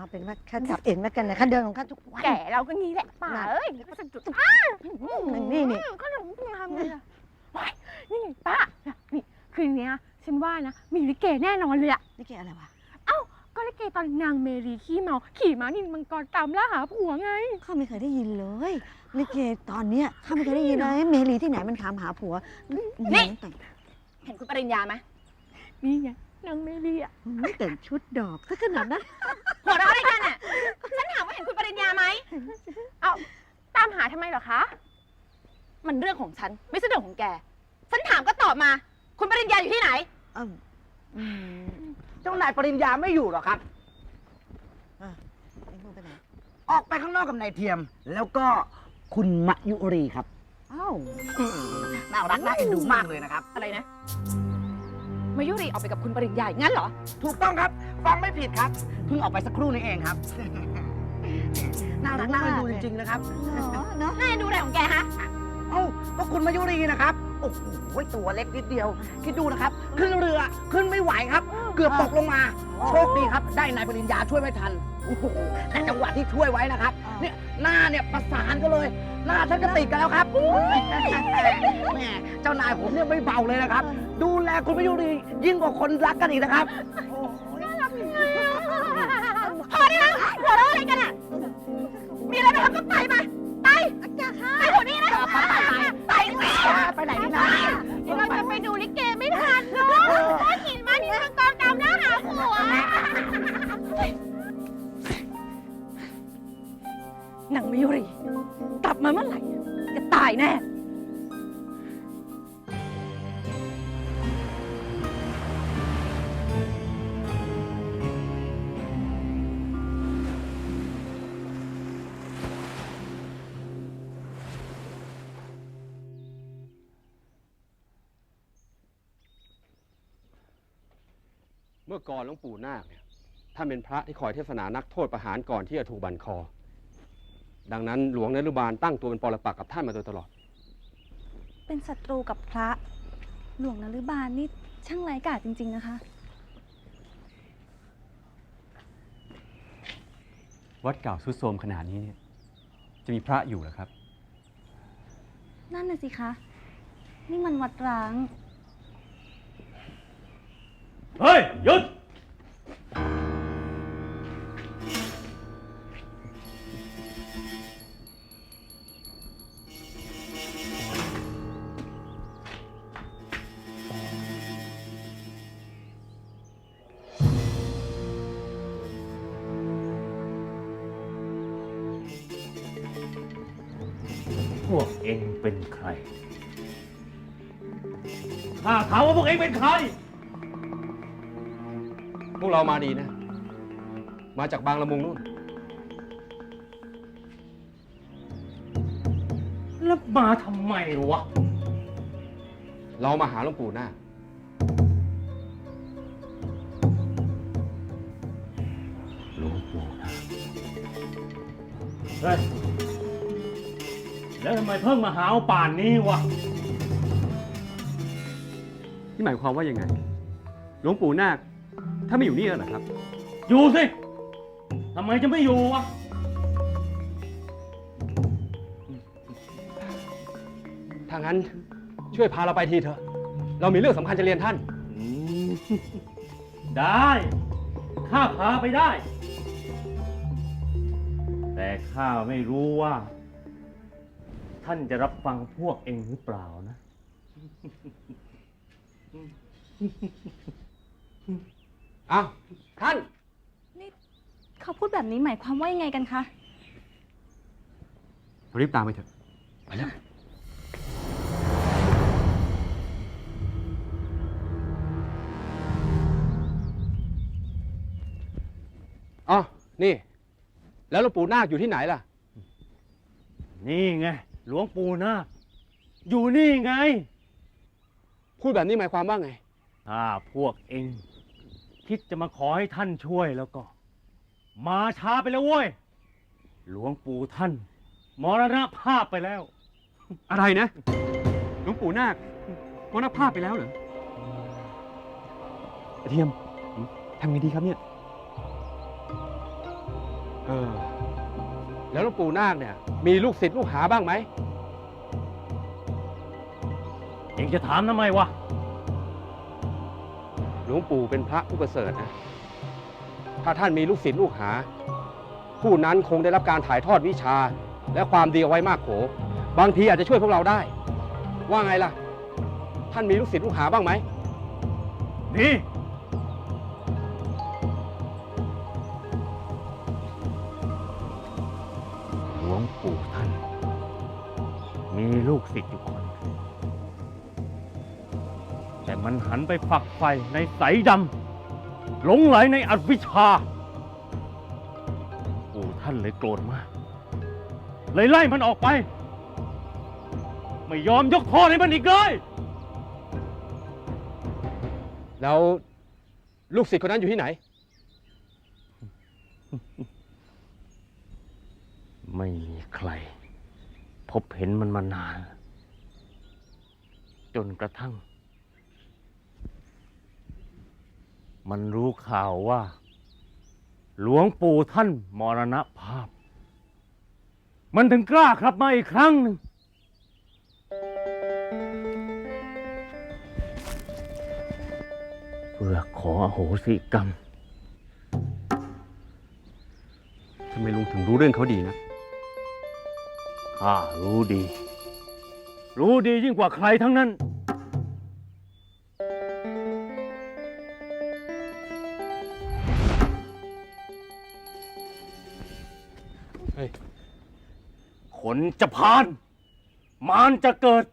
เอาเป็นว่าข้าจับเองแล้วกันนะข้าเดินของข้าทุกวัน แก่เราก็งี้แหละป่าน่ะเอ้ยก็จะจุดอืมนี่นี่ก็หนูทำไงล่ะว้ายนี่ไงป้านี่คืนเนี้ยฉันว่านะ มีลิเกแน่นอนเลยอะนี่แกอะไรวะก็ลิเกตอนนางเมรีขี้เมา ขี่ม้านินมังกรตามล่าหาผัวไงข้าไม่เคยได้ยินเลยลิเกตอนเนี้ยข้าไม่เคยได้ยินเลยเมลีที่ไหนมันถามหาผัวนี่แต่งเห็นคุณปริญญาไหมนี่ไง นางเมรีอะไม่แต่งชุดดอกซะขนาดนั้นหัวเราะอะไรกันอะฉันถามว่าเห็นคุณปริญญาไหม เอาตามหาทำไมเหรอคะ มันเรื่องของฉัน ไม่ใช่เรื่องของแก ฉันถามก็ตอบมา คุณปริญญาอยู่ที่ไหน เอออืมเจ้านายปริญญาไม่อยู่หรอกครับเอ็งมึงไปไหนออกไปข้างนอกกับนายเทียม แล้วก็คุณมะยุรีครับอ้าวน่ารักน่าเอ็นดูมากเลยนะครับ อะไรนะ มายุรีออกไปกับคุณปริญญาอย่างนั้นเหรอ ถูกต้องครับ ฟังไม่ผิดครับ เพิ่งออกไปสักครู่นี้เองครับ น่ารักน่าเอ็นดูจริงๆนะครับ เหรอเนาะน่าจะดูอะไรของแกฮะ เอ้าก็คุณมายุรีนะครับ โอ้โหตัวเล็กนิดเดียว คิดดูนะครับ ขึ้นเรือขึ้นไม่ไหวครับ เกือบตกลงมา โชคดีครับ ได้นายปริญญาช่วยไว้ทัน โอ้โหแต่จังหวะที่ช่วยไว้นะครับ เนี่ยหน้าเนี่ยประสานกันเลย หน้าฉันก็ติดกันแล้วครับแหม่เจ้านายผมเนี่ยไม่เบาเลยนะครับ ดูแลคุณมายุรียิ่งกว่าคนรักกันอีกนะครับ พอได้แล้วหัวเราะอะไรกันอะ แน่ เมื่อก่อนหลวงปู่นาคเนี่ยท่านเป็นพระที่คอยเทศนานักโทษประหารก่อนที่จะถูกบันคอ ดังนั้นหลวงนรุบาลตั้งตัวเป็นปรปักษ์กับท่านมาโดยตลอด เป็นศัตรูกับพระ หลวงนฤบาลนี่ช่างไร้กาจจริง ๆ นะคะ วัดเก่าสุดโทรมขนาดนี้เนี่ยจะมีพระอยู่เหรอครับ นั่นน่ะสิคะ นี่มันวัดร้าง เฮ้ยหยุด เองเป็นใคร ข้าถามว่าพวกเองเป็นใคร พวกเรามาดีนะ มาจากบางละมุงนู่น แล้วมาทำไมวะ เรามาหาหลวงปู่นาคหลวงปู่นะเฮ้ย แล้วทำไมเพิ่งมาหาเอาป่านนี้วะ นี่หมายความว่ายังไง หลวงปู่นาคถ้านไม่อยู่นี่แล้วเหรอครับ อยู่สิ ทำไมจะไม่อยู่วะ ถ้างั้นช่วยพาเราไปทีเถอะ เรามีเรื่องสำคัญจะเรียนท่านอืมได้ ข้าพาไปได้ แต่ข้าไม่รู้ว่า ท่านจะรับฟังพวกเองหรือเปล่านะ อ้าวท่าน เขาพูดแบบนี้หมายความว่ายังไงกันคะเรารีบตามไปเถอะไปแล้วอ๋อนี่ แล้วหลวงปู่นาคอยู่ที่ไหนล่ะ นี่ไง หลวงปู่นาคอยู่นี่ไง พูดแบบนี้หมายความว่าไง ถ้าพวกเองคิดจะมาขอให้ท่านช่วยแล้วก็ มาช้าไปแล้วเว้ย หลวงปู่ท่าน มรณภาพไปแล้ว อะไรนะ หลวงปู่นาคมรณภาพไปแล้วเหรอเทียมทำไงดีครับเนี่ย เออ แล้วหลวงปู่นาคเนี่ยมีลูกศิษย์ลูกหาบ้างไหม เองจะถามทำไมวะ หลวงปู่เป็นพระผู้ประเสริฐนะ ถ้าท่านมีลูกศิษย์ลูกหา ผู้นั้นคงได้รับการถ่ายทอดวิชา และความดีเอาไว้มากโข บางทีอาจจะช่วยพวกเราได้ ว่าไงล่ะ ท่านมีลูกศิษย์ลูกหาบ้างไหม นี่ ปู่ท่าน มีลูกศิษย์อยู่คน แต่มันหันไปฝักใฝ่ในสายดำหลงไหลในอวิชชา ปู่ท่านเลยโกรธมาก เลยไล่มันออกไป ไม่ยอมยกโทษให้มันอีกเลย แล้วลูกศิษย์คนนั้นอยู่ที่ไหน ไม่มีใคร พบเห็นมันมานาน จนกระทั่ง มันรู้ข่าวว่า หลวงปู่ท่านมรณภาพ มันถึงกล้าครับมาอีกครั้งหนึ่งเพื่อขออโหสิกรรม ทำไมลุงถึงรู้เรื่องเขาดีนะ ข้ารู้ดี รู้ดียิ่งกว่าใครทั้งนั้น เฮ้ย ขนจะพาน มารจะเกิด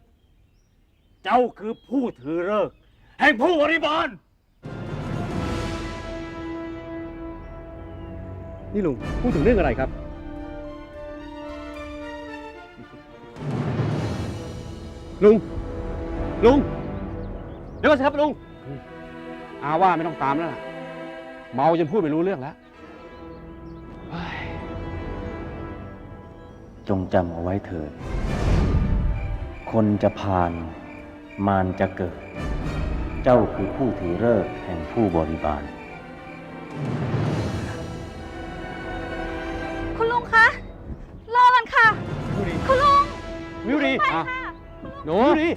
เจ้าคือผู้ถือเลิกษ์แห่งผู้บริบาล นี่ลุงพูดถึงเรื่องอะไรครับ ลุง ลุง เดี๋ยวก่อนสิครับลุง อาว่าไม่ต้องตามแล้วล่ะ เมาจนพูดไม่รู้เรื่องแล้วเฮ้ยจงจำเอาไว้เถิด คนจะผ่าน มารจะเกิด เจ้าคือผู้ถือเลิกษ์แห่งผู้บริบาล คุณลุงคะ รอกันค่ะ คุณลุงมิวดีอะ หนูมิวดี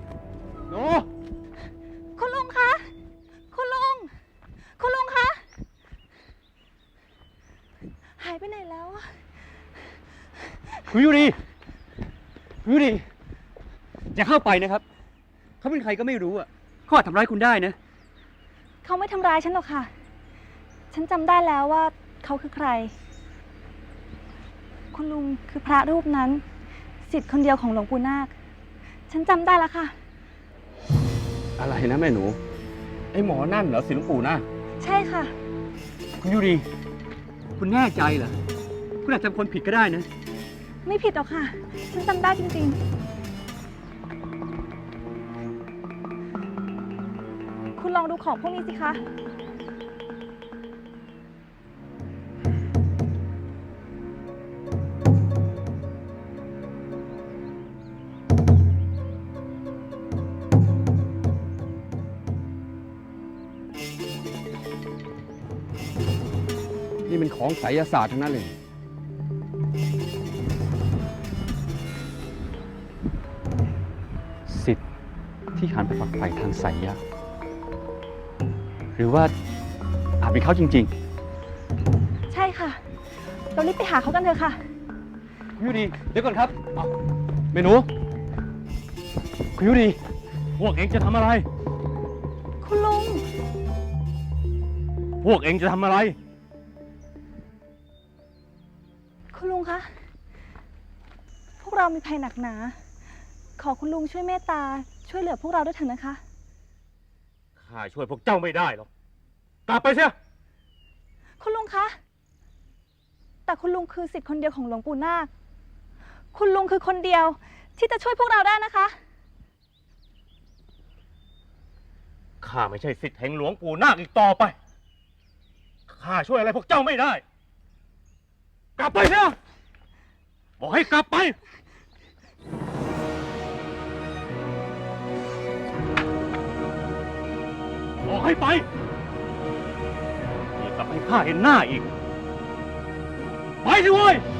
หนูคุณลุงคะ คุณลุง คุณลุงคะ หายไปไหนแล้วอะคุณยูรีคุณยูรีอย่าเข้าไปนะครับ เขาเป็นใครก็ไม่รู้อะเขาอาจทำร้ายคุณได้นะ เขาไม่ทำร้ายฉันหรอกค่ะ ฉันจำได้แล้วว่าเขาคือใคร คุณลุงคือพระรูปนั้น สิทธิ์คนเดียวของหลวงปู่นาค ฉันจำได้แล้วค่ะ อะไรนะแม่หนู ไอ้หมอนั่นเหรอสิหลวงปู่นะใช่ค่ะ คุณยูรีคุณแน่ใจเหรอ คุณอาจจำคนผิดก็ได้นะ ไม่ผิดหรอกค่ะ ฉันจำได้จริงๆ คุณลองดูของพวกนี้สิคะ นี่เป็นของไสยศาสตร์ทั้งนั้นเลย สิทธิ์ที่หันไปฝักใฝ่ทางไสยะ หรือว่าอาจเป็นเขาจริง ใช่ค่ะ เรารีบไปหาเขากันเถอะค่ะๆคุณยูรีเดี๋ยวก่อนครับเอาแม่หนูคุณยูรีพวกเองจะทำอะไร คุณลุง พวกเองจะทำอะไร คุณลุงคะ พวกเรามีภัยหนักหนา ขอคุณลุงช่วยเมตตา ช่วยเหลือพวกเราด้วยเถอะนะคะ ข้าช่วยพวกเจ้าไม่ได้หรอก กลับไปเสีย คุณลุงคะ แต่คุณลุงคือสิทธิ์คนเดียวของหลวงปู่นาค คุณลุงคือคนเดียว ที่จะช่วยพวกเราได้นะคะ ข้าไม่ใช่สิทธิ์แห่งหลวงปู่นาคอีกต่อไป ข้าช่วยอะไรพวกเจ้าไม่ได้ กลับไปเสียบอกให้กลับไป บอกให้ไปอย่ากลับให้ข้าเห็นหน้าอีก ไปสิเว้ยไ